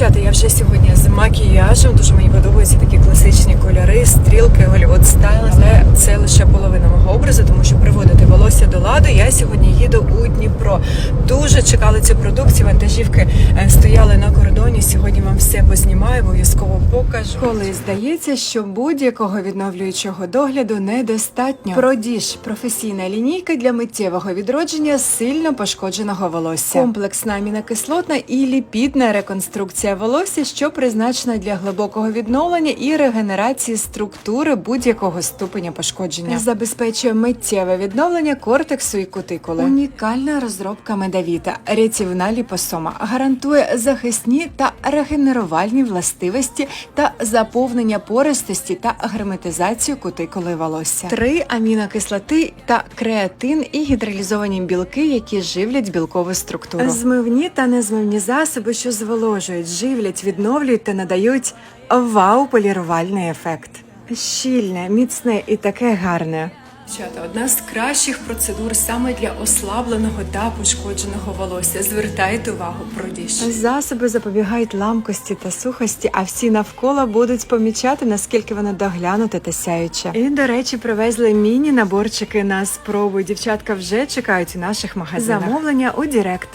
Дівчата, я вже сьогодні з макіяжем. Дуже мені подобаються такі класичні кольори, стрілки, голівуд стайл. Але це лише половина мого образу, тому що приводити волосся до ладу. Я сьогодні їду у Дніпро. Дуже чекали цю продукцію. Вантажівки е, стояли на кордоні. Сьогодні вам все познімаю, обов'язково покажу. Коли здається, що будь-якого відновлюючого догляду недостатньо. Продіж професійна лінійка для миттєвого відродження сильно пошкодженого волосся. Комплексна амінокислотна і ліпідна реконструкція волосся, що призначена для глибокого відновлення і регенерації структури будь-якого ступеня пошкодження. Забезпечує миттєве відновлення кортексу і кутикули. Унікальна розробка медавіта, рятівна ліпосома, гарантує захисні та регенерувальні властивості та заповнення пористості та герметизацію кутикули волосся. Три амінокислоти та креатин і гідралізовані білки, які живлять білкову структуру. Змивні та незмивні засоби, що зволожують, живлять, відновлюють та надають вау полірувальний ефект. Щільне, міцне і таке гарне. Дівчата, одна з кращих процедур саме для ослабленого та пошкодженого волосся. Звертайте увагу продіж. Засоби запобігають ламкості та сухості, а всі навколо будуть помічати, наскільки воно доглянута та сяюча. І, до речі, привезли міні-наборчики на спробу. Дівчатка вже чекають у наших магазинах. Замовлення у Дірект.